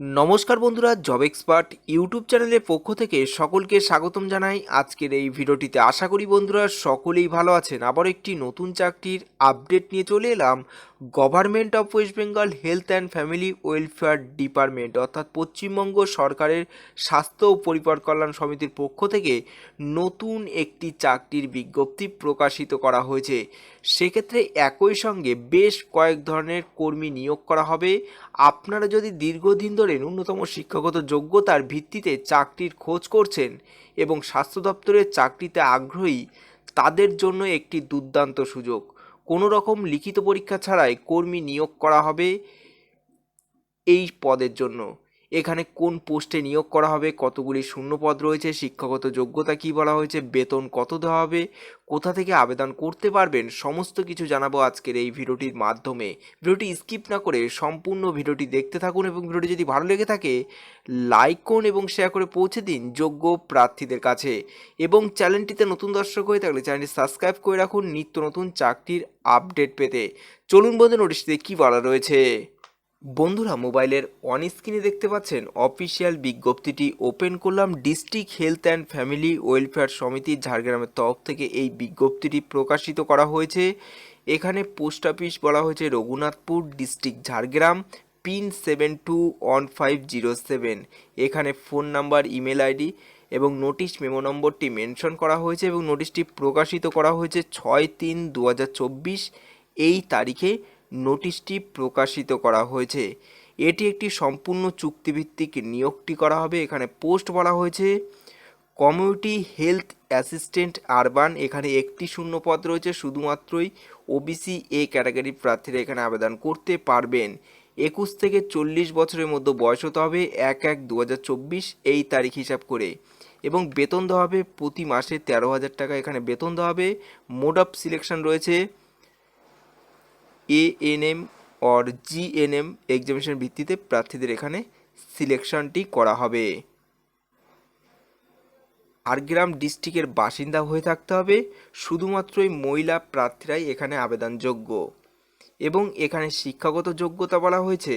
নমস্কার বন্ধুরা job expert YouTube চ্যানেলের পক্ষ থেকে সকলকে স্বাগতম জানাই। আজকের এই ভিডিওটিতে আশা করি বন্ধুরা সকলেই ভালো আছেন। আবার একটি নতুন চাকরির আপডেট নিয়ে চলে এলাম। Government of west Bengal health and family welfare department অর্থাৎ পশ্চিমবঙ্গ সরকারের স্বাস্থ্য ও পরিবার কল্যাণ সমিতির পক্ষ থেকে নতুন একটি চাকরির বিজ্ঞপ্তি প্রকাশিত করা হয়েছে। সেক্ষেত্রে একই সঙ্গে বেশ কয়েক ধরনের কর্মী নিয়োগ করা হবে। আপনারা যদি দীর্ঘদিন ধরে ন্যূনতম শিক্ষাগত যোগ্যতার ভিত্তিতে চাকরির খোঁজ করছেন এবং স্বাস্থ্য দপ্তরের চাকরিতে আগ্রহী তাদের জন্য একটি দুর্দান্ত সুযোগ। কোনো রকম লিখিত পরীক্ষা ছাড়াই কর্মী নিয়োগ করা হবে এই পদের জন্য। এখানে কোন পোস্টে নিয়োগ করা হবে? কতগুলি শূন্যপদ রয়েছে? শিক্ষাগত যোগ্যতা কি বলা হয়েছে? বেতন কত দেওয়া হবে? কোথা থেকে আবেদন করতে পারবেন? সমস্ত কিছু জানাব আজকের এই ভিডিওটির মাধ্যমে। ভিডিওটি স্কিপ না করে সম্পূর্ণ ভিডিওটি দেখতে থাকুন এবং ভিডিওটি যদি ভালো লেগে থাকে, লাইক করুন এবং শেয়ার করে পৌঁছে দিন যোগ্য প্রার্থীদের কাছে। এবং চ্যানেলটিতে নতুন দর্শক হয়ে থাকলে চ্যানেলটি সাবস্ক্রাইব করে রাখুন নিত্য নতুন চাকরির আপডেট পেতে। চলুন বন্ধু নোটিশটিতে কী বলা রয়েছে? বন্ধুরা, মোবাইলের অন স্ক্রিনে দেখতে পাচ্ছেন অফিসিয়াল বিজ্ঞপ্তিটি ওপেন করলাম district health and family welfare সমিতি ঝাড়গ্রামের তরফ থেকে। এই বিজ্ঞপ্তিটি প্রকাশিত করা হয়েছে। এখানে পোস্ট অফিস বলা হয়েছে Raghunathpur district Jhargram pin seven two one five zero seven এখানে ফোন নাম্বার ইমেল আইডি এবং নোটিশ মেমো নম্বরটি মেনশন করা হয়েছে এবং নোটিশটি প্রকাশিত করা হয়েছে ছয় তিন দু এই তারিখে। নোটিশটি প্রকাশিত করা হয়েছে। এটি একটি সম্পূর্ণ চুক্তিভিত্তিক নিয়োগটি করা হবে। এখানে পোস্ট বলা হয়েছে, কমিউনিটি হেলথ অ্যাসিস্ট্যান্ট আরবান এখানে একটি শূন্য পদ রয়েছে। শুধুমাত্রই ওবিসি এ ক্যাটাগরি প্রার্থীরা এখানে আবেদন করতে পারবেন। একুশ থেকে চল্লিশ বছরের মধ্যে বয়স হতে হবে এক এক দু এই তারিখ হিসাব করে। এবং বেতন দেওয়া হবে প্রতি মাসে তেরো হাজার টাকা। এখানে বেতন দেওয়া হবে। মোড অফ সিলেকশন রয়েছে এএনএম অর জিএনএম এক্সামিনেশন ভিত্তিতে প্রার্থীদের এখানে সিলেকশনটি করা হবে। ঝাড়গ্রাম ডিস্ট্রিক্টের বাসিন্দা হয়ে থাকতে হবে। শুধুমাত্রই মহিলা প্রার্থীরাই এখানে আবেদনযোগ্য। এবং এখানে শিক্ষাগত যোগ্যতা বলা হয়েছে।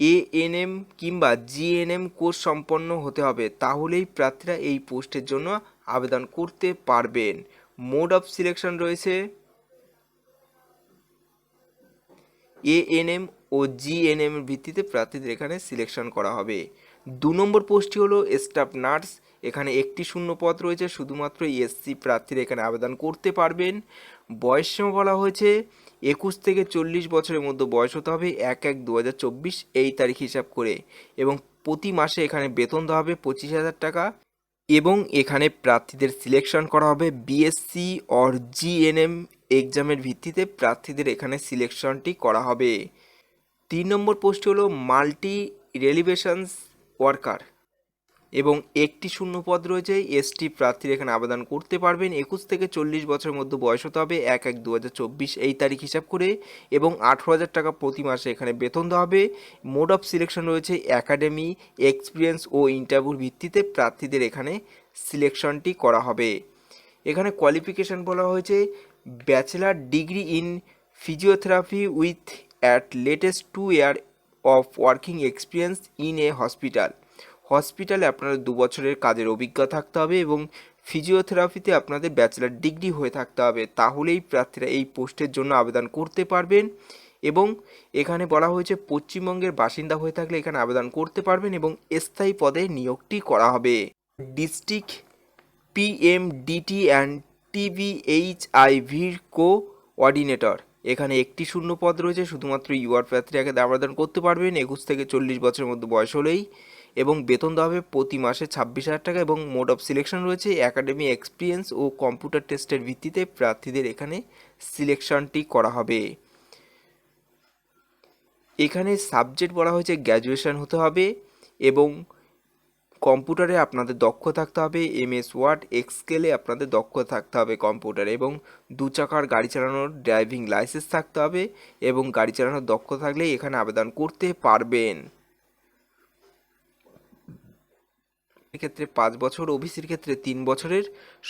এএনএম কিংবা জিএনএম কোর্স সম্পন্ন হতে হবে। তাহলেই প্রার্থীরা এই পোস্টের জন্য আবেদন করতে পারবেন। মোড অফ সিলেকশন রয়েছে। এএনএম ও জিএনএম ভিত্তিতে প্রার্থীদের এখানে সিলেকশন করা হবে। দু নম্বর পোস্টটি হলো স্টাফ নার্স এখানে একটি শূন্য পদ রয়েছে, শুধুমাত্র এসসি প্রার্থীরা এখানে আবেদন করতে পারবেন। বয়স সীমা বলা হয়েছে, একুশ থেকে চল্লিশ বছরের মধ্যে বয়স হতে হবে এক এক দু এই তারিখ হিসাব করে। এবং প্রতি মাসে এখানে বেতন দেওয়া হবে পঁচিশ হাজার টাকা। এবং এখানে প্রার্থীদের সিলেকশন করা হবে বিএসসি অর জিএনএম এক্সামের ভিত্তিতে প্রার্থীদের এখানে সিলেকশনটি করা হবে। তিন নম্বর পোস্টটি হলো মাল্টি রেলিভেশনস ওয়ার্কার এবং একটি শূন্য পদ রয়েছে। এসটি প্রার্থীরা এখানে আবেদন করতে পারবেন। একুশ থেকে চল্লিশ বছরের মধ্যে বয়স হতে হবে, এক এক দু এই তারিখ হিসাব করে এবং আঠেরো হাজার টাকা প্রতি মাসে এখানে বেতন দেওয়া হবে। মোড অফ সিলেকশন রয়েছে একাডেমি এক্সপিরিয়েন্স ও ইন্টারভিউর ভিত্তিতে প্রার্থীদের এখানে সিলেকশনটি করা হবে। এখানে কোয়ালিফিকেশন বলা হয়েছে। Bachelor degree in physiotherapy with at least two year of working experience in a hospital হসপিটালে আপনাদের দু বছরের কাজের অভিজ্ঞতা থাকতে হবে এবং ফিজিওথেরাপিতে আপনাদের ব্যাচেলার ডিগ্রি হয়ে থাকতে হবে। তাহলেই প্রার্থীরা এই পোস্টের জন্য আবেদন করতে পারবেন এবং এখানে বলা হয়েছে পশ্চিমবঙ্গের বাসিন্দা হয়ে থাকলে এখানে আবেদন করতে পারবেন এবং স্থায়ী পদে নিয়োগটি করা হবে। ডিস্ট্রিক্ট পিএমডিটি অ্যান্ড টিভিএইচআইভির কোঅর্ডিনেটর এখানে একটি শূন্য পদ রয়েছে, শুধুমাত্র ইউআর প্রার্থীরাকে আবেদন করতে পারবেন। একুশ থেকে চল্লিশ বছরের মধ্যে বয়স হলেই এবং বেতন দেওয়া হবে প্রতি মাসে ছাব্বিশ হাজার টাকা এবং মোড অফ সিলেকশন রয়েছে। একাডেমি এক্সপিরিয়েন্স ও কম্পিউটার টেস্টের ভিত্তিতে প্রার্থীদের এখানে সিলেকশনটি করা হবে। এখানে সাবজেক্ট বলা হয়েছে, গ্র্যাজুয়েশন হতে হবে এবং কম্পিউটারে আপনাদের দক্ষ থাকতে হবে, এমএস ওয়ার্ড, এক্সকেলে আপনাদের দক্ষ থাকতে হবে কম্পিউটারে এবং দু চাকার গাড়ি চালানোর ড্রাইভিং লাইসেন্স থাকতে হবে এবং গাড়ি চালানোর দক্ষ থাকলে এখানে আবেদন করতে পারবেন। ক্ষেত্রে পাঁচ বছর, ওবিসির ক্ষেত্রে তিন বছরের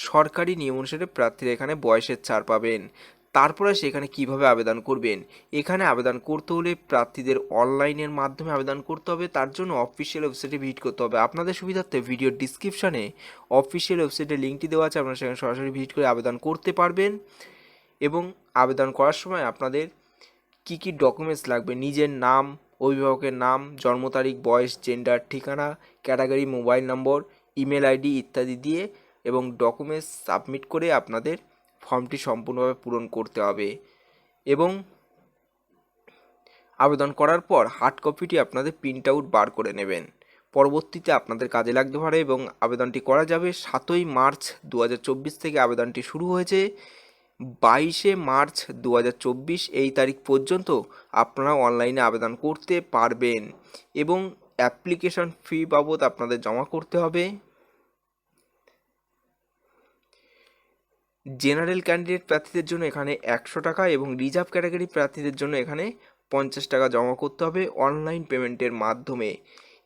সরকারি নিয়ম অনুসারে প্রার্থীরা এখানে বয়সের ছাড় পাবেন। তারপরে সেখানে কীভাবে আবেদন করবেন? এখানে আবেদন করতে হলে প্রার্থীদের অনলাইনের মাধ্যমে আবেদন করতে হবে, তার জন্য অফিসিয়াল ওয়েবসাইটে ভিজিট করতে হবে। আপনাদের সুবিধার্থে ভিডিওর ডিসক্রিপশানে অফিসিয়াল ওয়েবসাইটের লিঙ্কটি দেওয়া আছে, আপনারা সেখানে সরাসরি ভিজিট করে আবেদন করতে পারবেন। এবং আবেদন করার সময় আপনাদের কি কি ডকুমেন্টস লাগবে? নিজের নাম, অভিভাবকের নাম, জন্ম তারিখ, বয়স, জেন্ডার, ঠিকানা, category, mobile number, email ID ইত্যাদি দিয়ে এবং ডকুমেন্টস সাবমিট করে আপনাদের ফর্মটি সম্পূর্ণভাবে পূরণ করতে হবে এবং আবেদন করার পর হার্ড কপিটি আপনাদের প্রিন্ট আউট বার করে নেবেন। পরবর্তীতে আপনাদের কাজে লাগতে পারে এবং আবেদনটি করা যাবে সাতই মার্চ দু হাজার চব্বিশ থেকে আবেদনটি শুরু হয়েছে। বাইশে মার্চ দু হাজার চব্বিশ এই তারিখ পর্যন্ত আপনারা অনলাইনে আবেদন করতে পারবেন এবং অ্যাপ্লিকেশন ফি বাবদ আপনাদের জমা করতে হবে। জেনারেল ক্যান্ডিডেট প্রার্থীদের জন্য এখানে একশো টাকা এবং রিজার্ভ ক্যাটাগরি প্রার্থীদের জন্য এখানে পঞ্চাশ টাকা জমা করতে হবে অনলাইন পেমেন্টের মাধ্যমে।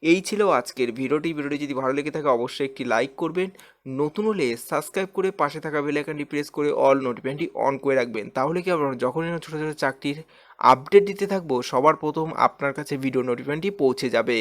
এই ছিল আজকের ভিডিওটি। ভিডিওটি যদি ভালো লেগে থাকে, অবশ্যই একটি লাইক করবেন। নতুন হলে সাবস্ক্রাইব করে পাশে থাকা বেলাইকানটি প্রেস করে অল নোটিফিকেশনটি অন করে রাখবেন। তাহলে কি আপনার যখনই না ছোটো ছোটো চাকরির আপডেট দিতে থাকব, সবার প্রথম আপনার কাছে ভিডিও নোটিফিকেশনটি পৌঁছে যাবে।